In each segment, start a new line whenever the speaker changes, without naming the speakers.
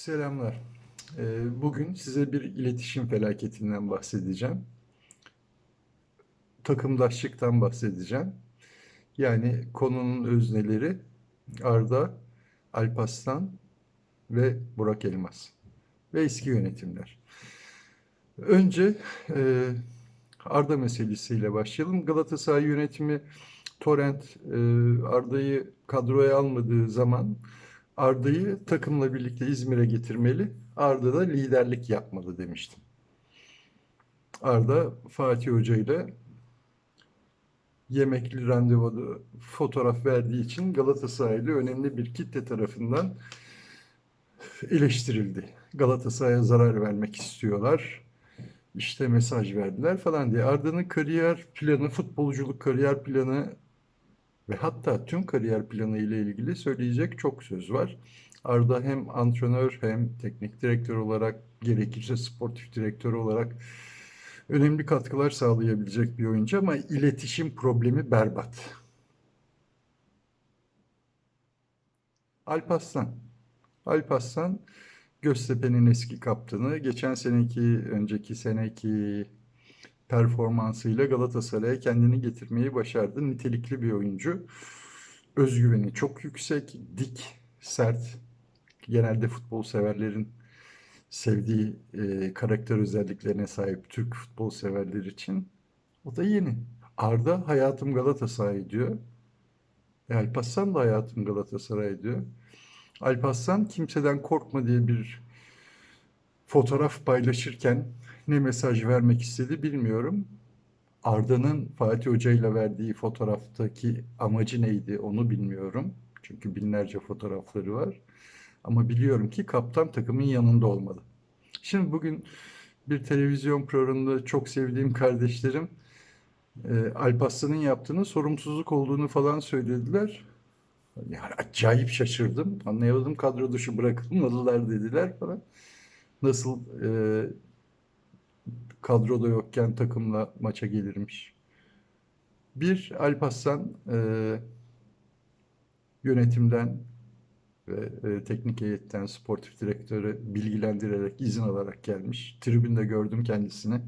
Selamlar. Ee, Bugün size bir iletişim felaketinden bahsedeceğim. Takımdaşlıktan bahsedeceğim. Yani konunun özneleri Arda, Alparslan ve Burak Elmas ve eski yönetimler. Önce e, Arda meselesiyle başlayalım. Galatasaray yönetimi Torrent e, Arda'yı kadroya almadığı zaman Arda'yı takımla birlikte İzmir'e getirmeli. Arda da liderlik yapmalı demiştim. Arda Fatih Hoca ile yemekli randevuda fotoğraf verdiği için Galatasaraylı önemli bir kitle tarafından eleştirildi. Galatasaray'a zarar vermek istiyorlar. İşte mesaj verdiler falan diye. Arda'nın kariyer planı, futbolculuk kariyer planı ve hatta tüm kariyer planı ile ilgili söyleyecek çok söz var. Arda hem antrenör hem teknik direktör olarak gerekirse sportif direktör olarak önemli katkılar sağlayabilecek bir oyuncu ama iletişim problemi berbat. Alparslan. Alparslan Göztepe'nin eski kaptanı. Geçen seneki, önceki seneki performansıyla Galatasaray'a kendini getirmeyi başardı. Nitelikli bir oyuncu. Özgüveni çok yüksek, dik, sert. Genelde futbol severlerin sevdiği e, karakter özelliklerine sahip Türk futbol severler için. O da yeni. Arda hayatım Galatasaray diyor. E, Alparslan da hayatım Galatasaray diyor. Alparslan kimseden korkma diye bir fotoğraf paylaşırken ne mesaj vermek istedi bilmiyorum. Arda'nın Fatih Hoca ile verdiği fotoğraftaki amacı neydi onu bilmiyorum. Çünkü binlerce fotoğrafları var. Ama biliyorum ki kaptan takımın yanında olmalı. Şimdi bugün bir televizyon programında çok sevdiğim kardeşlerim e, Alparslan'ın yaptığının sorumsuzluk olduğunu falan söylediler. Yani acayip şaşırdım. Anlayamadım kadro dışı bırakılmadılar dediler falan. Nasıl e, kadroda yokken takımla maça gelirmiş. Bir Alparslan e, yönetimden ve e, teknik heyetten sportif direktörü bilgilendirerek izin alarak gelmiş. Tribünde gördüm kendisini.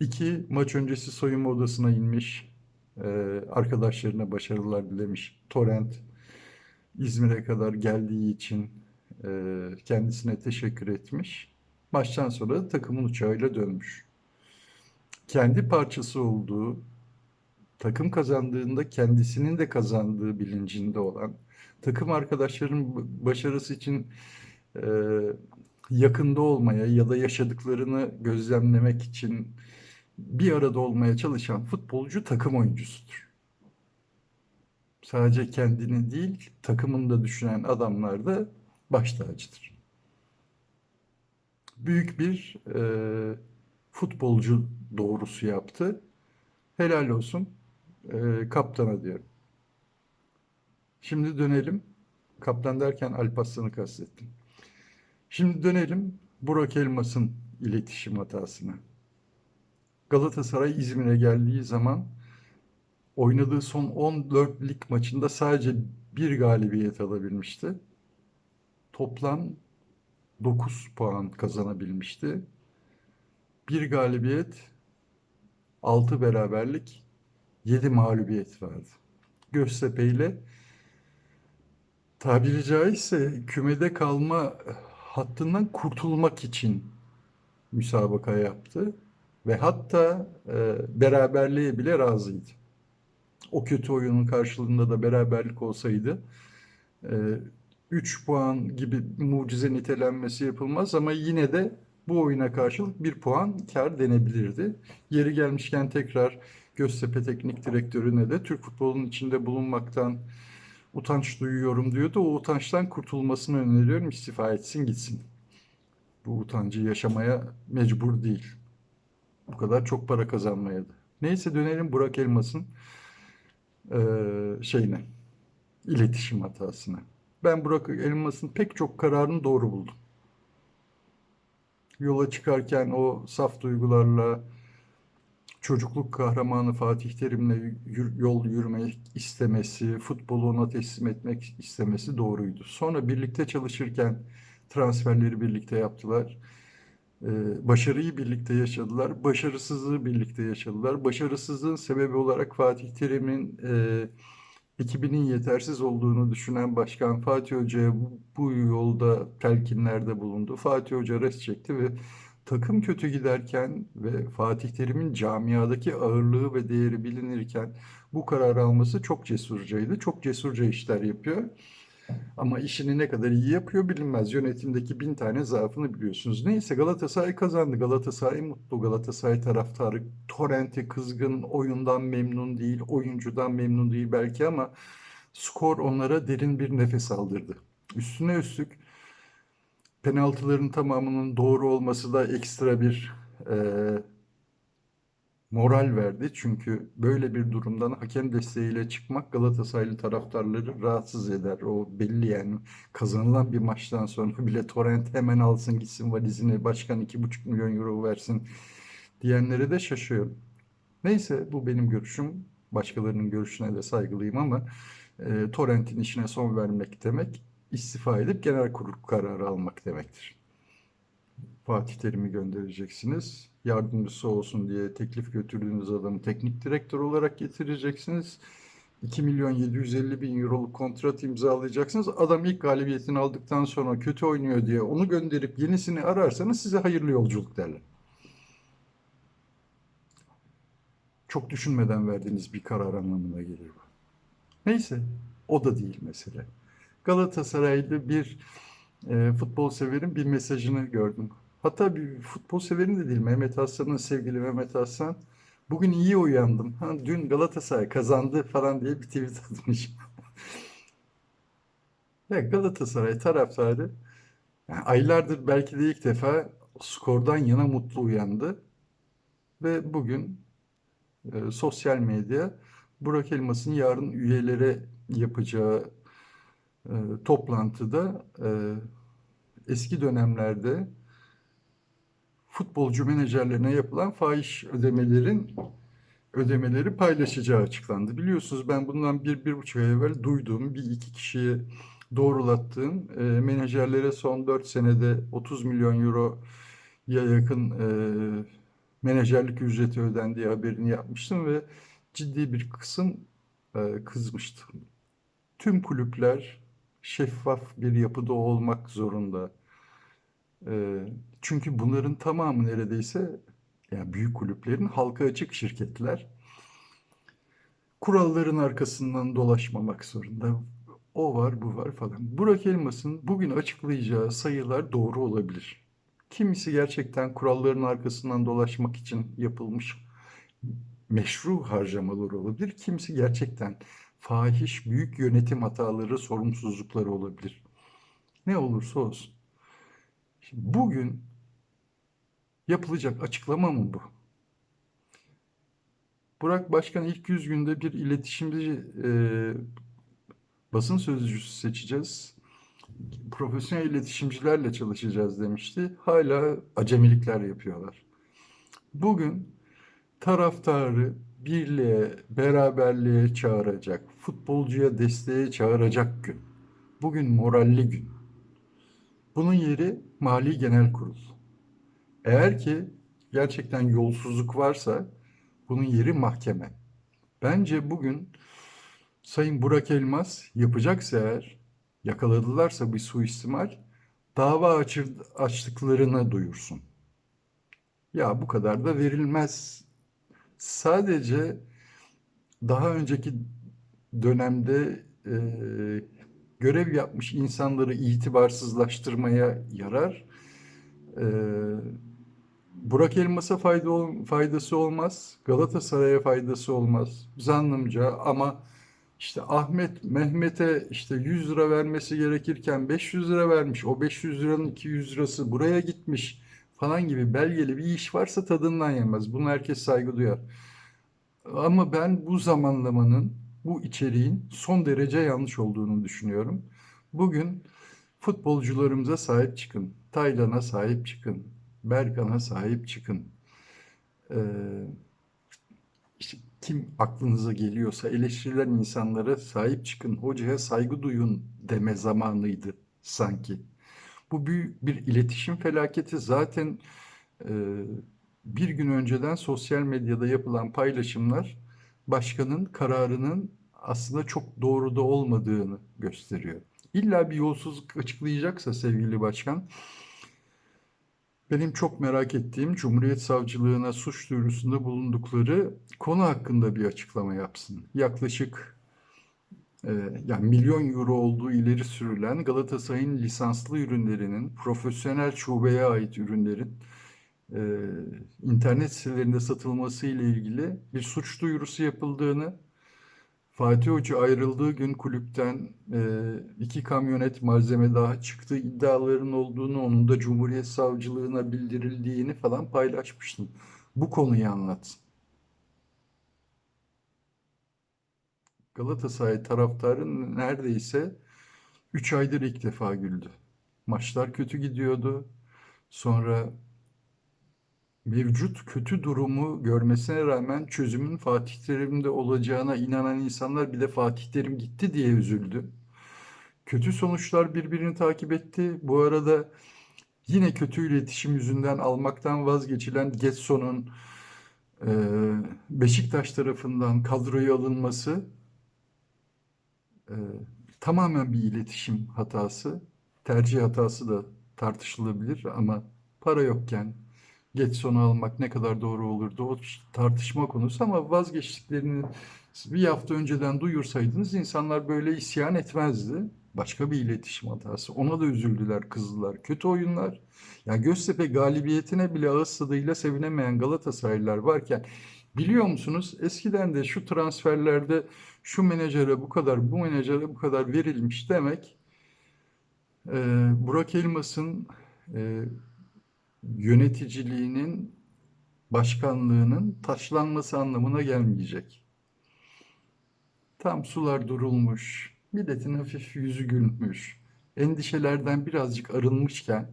İki maç öncesi soyunma odasına inmiş. E, arkadaşlarına başarılar dilemiş. Torrent İzmir'e kadar geldiği için e, kendisine teşekkür etmiş. Maçtan sonra takımın uçağıyla dönmüş. Kendi parçası olduğu, takım kazandığında kendisinin de kazandığı bilincinde olan, takım arkadaşlarının başarısı için e, yakında olmaya ya da yaşadıklarını gözlemlemek için bir arada olmaya çalışan futbolcu takım oyuncusudur. Sadece kendini değil, takımını da düşünen adamlar da baş tacıdır büyük bir e, futbolcu doğrusu yaptı. Helal olsun e, kaptana diyorum. Şimdi dönelim. Kaptan derken Alparslan'ı kastettim. Şimdi dönelim Burak Elmas'ın iletişim hatasına. Galatasaray İzmir'e geldiği zaman oynadığı son 14 lig maçında sadece bir galibiyet alabilmişti. Toplam 9 puan kazanabilmişti. Bir galibiyet, 6 beraberlik, 7 mağlubiyet vardı. Göztepe ile tabiri caizse kümede kalma hattından kurtulmak için müsabaka yaptı ve hatta e, beraberliğe bile razıydı. O kötü oyunun karşılığında da beraberlik olsaydı e, 3 puan gibi mucize nitelenmesi yapılmaz ama yine de bu oyuna karşılık bir puan kar denebilirdi. Yeri gelmişken tekrar Göztepe Teknik Direktörüne de Türk futbolunun içinde bulunmaktan utanç duyuyorum diyordu. O utançtan kurtulmasını öneriyorum. İstifa etsin gitsin. Bu utancı yaşamaya mecbur değil. Bu kadar çok para kazanmaya da. Neyse dönelim Burak Elmas'ın eee, şeyine, iletişim hatasına. Ben Burak Elmas'ın pek çok kararını doğru buldum. Yola çıkarken o saf duygularla çocukluk kahramanı Fatih Terim'le yol yürümek istemesi, futbolu ona teslim etmek istemesi doğruydu. Sonra birlikte çalışırken transferleri birlikte yaptılar. Ee, başarıyı birlikte yaşadılar. Başarısızlığı birlikte yaşadılar. Başarısızlığın sebebi olarak Fatih Terim'in e, ekibinin yetersiz olduğunu düşünen Başkan Fatih Hoca'ya bu, bu yolda telkinlerde bulundu. Fatih Hoca res çekti ve takım kötü giderken ve Fatih Terim'in camiadaki ağırlığı ve değeri bilinirken bu kararı alması çok cesurcaydı. Çok cesurca işler yapıyor. Ama işini ne kadar iyi yapıyor bilinmez. Yönetimdeki bin tane zaafını biliyorsunuz. Neyse Galatasaray kazandı. Galatasaray mutlu. Galatasaray taraftarı Torrent'e kızgın, oyundan memnun değil, oyuncudan memnun değil belki ama skor onlara derin bir nefes aldırdı. Üstüne üstlük penaltıların tamamının doğru olması da ekstra bir e, moral verdi. Çünkü böyle bir durumdan hakem desteğiyle çıkmak Galatasaraylı taraftarları rahatsız eder. O belli yani kazanılan bir maçtan sonra bile Torrent hemen alsın gitsin valizini başkan 2,5 milyon euro versin diyenlere de şaşıyorum. Neyse bu benim görüşüm. Başkalarının görüşüne de saygılıyım ama e, Torrent'in işine son vermek demek istifa edip genel kurul kararı almak demektir. Fatih Terim'i göndereceksiniz. Yardımcısı olsun diye teklif götürdüğünüz adamı teknik direktör olarak getireceksiniz. 2 milyon 750 bin euroluk kontrat imzalayacaksınız. Adam ilk galibiyetini aldıktan sonra kötü oynuyor diye onu gönderip yenisini ararsanız size hayırlı yolculuk derler. Çok düşünmeden verdiğiniz bir karar anlamına gelir bu. Neyse, o da değil mesele. Galatasaraylı bir e, futbol severin bir mesajını gördüm. Hatta bir futbol severin de değil, Mehmet Hasan'ın sevgili Mehmet Hasan. Bugün iyi uyandım. Ha, dün Galatasaray kazandı falan diye bir tweet atmış. Ya Galatasaray taraftarı yani aylardır belki de ilk defa skordan yana mutlu uyandı. Ve bugün e, sosyal medya Burak Elmas'ın yarın üyelere yapacağı e, toplantıda e, eski dönemlerde futbolcu menajerlerine yapılan fahiş ödemelerin ödemeleri paylaşacağı açıklandı. Biliyorsunuz ben bundan bir, bir buçuk ay evvel duyduğum bir iki kişiye doğrulattığım e, menajerlere son 4 senede 30 milyon euroya yakın e, menajerlik ücreti ödendiği haberini yapmıştım ve ciddi bir kısım e, kızmıştı. Tüm kulüpler şeffaf bir yapıda olmak zorunda. Çünkü bunların tamamı neredeyse yani büyük kulüplerin halka açık şirketler kuralların arkasından dolaşmamak zorunda. O var, bu var falan. Burak Elmas'ın bugün açıklayacağı sayılar doğru olabilir. Kimisi gerçekten kuralların arkasından dolaşmak için yapılmış meşru harcamalar olabilir. Kimisi gerçekten fahiş büyük yönetim hataları, sorumsuzlukları olabilir. Ne olursa olsun. Şimdi bugün yapılacak açıklama mı bu? Burak Başkan ilk 100 günde bir iletişimci e, basın sözcüsü seçeceğiz. Profesyonel iletişimcilerle çalışacağız demişti. Hala acemilikler yapıyorlar. Bugün taraftarı birliğe, beraberliğe çağıracak, futbolcuya desteğe çağıracak gün. Bugün moralli gün. Bunun yeri Mali Genel Kurul. Eğer ki gerçekten yolsuzluk varsa bunun yeri mahkeme. Bence bugün Sayın Burak Elmas yapacaksa eğer yakaladılarsa bir suistimal dava açır, açtıklarını duyursun. Ya bu kadar da verilmez. Sadece daha önceki dönemde e, görev yapmış insanları itibarsızlaştırmaya yarar. E, Burak Elmas'a faydası olmaz. Galatasaray'a faydası olmaz. Zannımca ama işte Ahmet Mehmet'e işte 100 lira vermesi gerekirken 500 lira vermiş. O 500 liranın 200 lirası buraya gitmiş falan gibi belgeli bir iş varsa tadından yemez. Buna herkes saygı duyar. Ama ben bu zamanlamanın, bu içeriğin son derece yanlış olduğunu düşünüyorum. Bugün futbolcularımıza sahip çıkın. Taylan'a sahip çıkın. Berkan'a sahip çıkın. Ee, işte kim aklınıza geliyorsa eleştirilen insanlara sahip çıkın. Hocaya saygı duyun deme zamanıydı sanki. Bu büyük bir iletişim felaketi. Zaten e, bir gün önceden sosyal medyada yapılan paylaşımlar başkanın kararının aslında çok doğru da olmadığını gösteriyor. İlla bir yolsuzluk açıklayacaksa sevgili başkan, benim çok merak ettiğim Cumhuriyet Savcılığına suç duyurusunda bulundukları konu hakkında bir açıklama yapsın. Yaklaşık e, yani milyon euro olduğu ileri sürülen Galatasaray'ın lisanslı ürünlerinin, profesyonel şubeye ait ürünlerin e, internet sitelerinde satılması ile ilgili bir suç duyurusu yapıldığını, Fatih Hoca ayrıldığı gün kulüpten e, iki kamyonet malzeme daha çıktığı iddiaların olduğunu, onun da Cumhuriyet Savcılığına bildirildiğini falan paylaşmıştım. Bu konuyu anlat. Galatasaray taraftarı neredeyse 3 aydır ilk defa güldü. Maçlar kötü gidiyordu. Sonra mevcut kötü durumu görmesine rağmen çözümün Fatih Terim'de olacağına inanan insanlar bir de Fatih Terim gitti diye üzüldü. Kötü sonuçlar birbirini takip etti. Bu arada yine kötü iletişim yüzünden almaktan vazgeçilen Getson'un e, Beşiktaş tarafından kadroya alınması e, tamamen bir iletişim hatası. Tercih hatası da tartışılabilir ama para yokken Getson'u almak ne kadar doğru olurdu o tartışma konusu ama vazgeçtiklerini bir hafta önceden duyursaydınız insanlar böyle isyan etmezdi. Başka bir iletişim hatası. Ona da üzüldüler, kızdılar. Kötü oyunlar. Yani Göztepe galibiyetine bile ağız tadıyla sevinemeyen Galatasaraylılar varken biliyor musunuz eskiden de şu transferlerde şu menajere bu kadar, bu menajere bu kadar verilmiş demek e, Burak Elmas'ın e, yöneticiliğinin, başkanlığının taşlanması anlamına gelmeyecek. Tam sular durulmuş, milletin hafif yüzü gülmüş, endişelerden birazcık arınmışken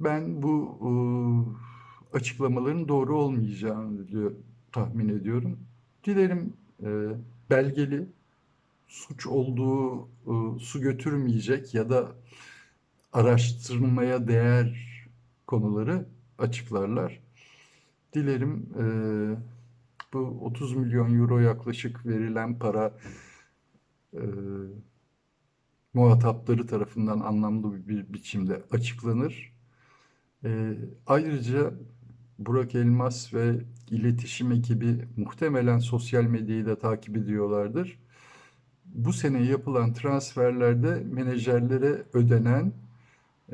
ben bu e, açıklamaların doğru olmayacağını diyor, tahmin ediyorum. Dilerim e, belgeli, suç olduğu e, su götürmeyecek ya da araştırmaya değer konuları açıklarlar. Dilerim e, bu 30 milyon euro yaklaşık verilen para e, muhatapları tarafından anlamlı bir biçimde açıklanır. E, ayrıca Burak Elmas ve iletişim ekibi muhtemelen sosyal medyayı da takip ediyorlardır. Bu sene yapılan transferlerde menajerlere ödenen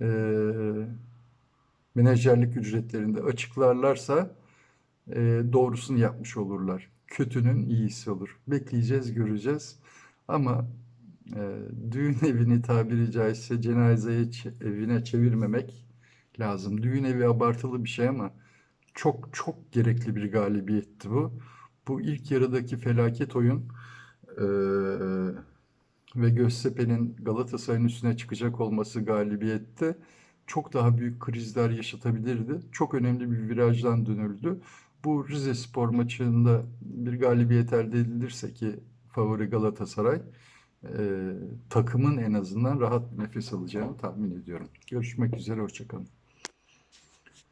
e, menajerlik ücretlerinde açıklarlarsa e, doğrusunu yapmış olurlar. Kötünün iyisi olur. Bekleyeceğiz, göreceğiz. Ama e, düğün evini tabiri caizse cenazeye evine çevirmemek lazım. Düğün evi abartılı bir şey ama çok çok gerekli bir galibiyetti bu. Bu ilk yarıdaki felaket oyun e, ve Göztepe'nin Galatasaray'ın üstüne çıkacak olması galibiyette çok daha büyük krizler yaşatabilirdi. Çok önemli bir virajdan dönüldü. Bu Rize Spor maçında bir galibiyet elde edilirse ki favori Galatasaray e, takımın en azından rahat nefes alacağını tahmin ediyorum. Görüşmek üzere, hoşçakalın.